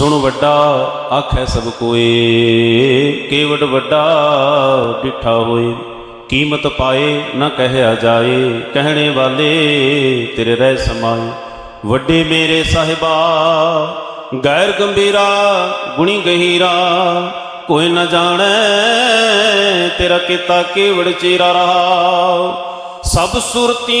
ਸੁਣ ਵੱਡਾ ਆਖੈ ਸਭ ਕੋਏ ਕੇਵਡ ਵੱਡਾ ਡਿਠਾ ਹੋਏ। ਕੀਮਤ ਪਾਏ ਨਾ ਕਹਿਆ ਜਾਏ, ਕਹਿਣੇ ਵਾਲੇ ਤੇਰੇ ਰਹਿ ਸਮਾਏ। ਵੱਡੇ ਮੇਰੇ ਸਾਹਿਬਾ, ਗੈਰ ਗੰਭੀਰਾ ਗੁਣੀ ਗਹੀਰਾ, ਕੋਈ ਨਾ ਜਾਣੈ ਤੇਰਾ ਕੀਤਾ ਕੇਵੜ ਚੇਰਾ ਰਹਾ। ਸਭ ਸੁਰਤੀ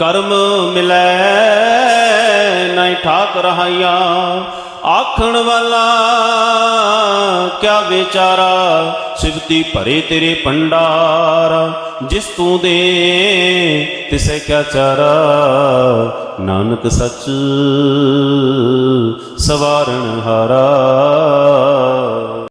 ਕਰਮ ਮਿਲੈ, ਨਹੀਂ ਠਾਕ ਰਹਾਈਆ ਆਖਣ ਵਾਲਾ, ਕਿਆ ਵਿਚਾਰਾ ਸਿਵਤੀ ਭਰੇ ਤੇਰੇ ਭੰਡਾਰ। ਜਿਸ ਤੂੰ ਦੇ, ਤਿਸੈ ਕਿਆ ਚਾਰਾ। ਨਾਨਕ ਸੱਚ ਸਵਾਰਨ ਹਾਰਾ।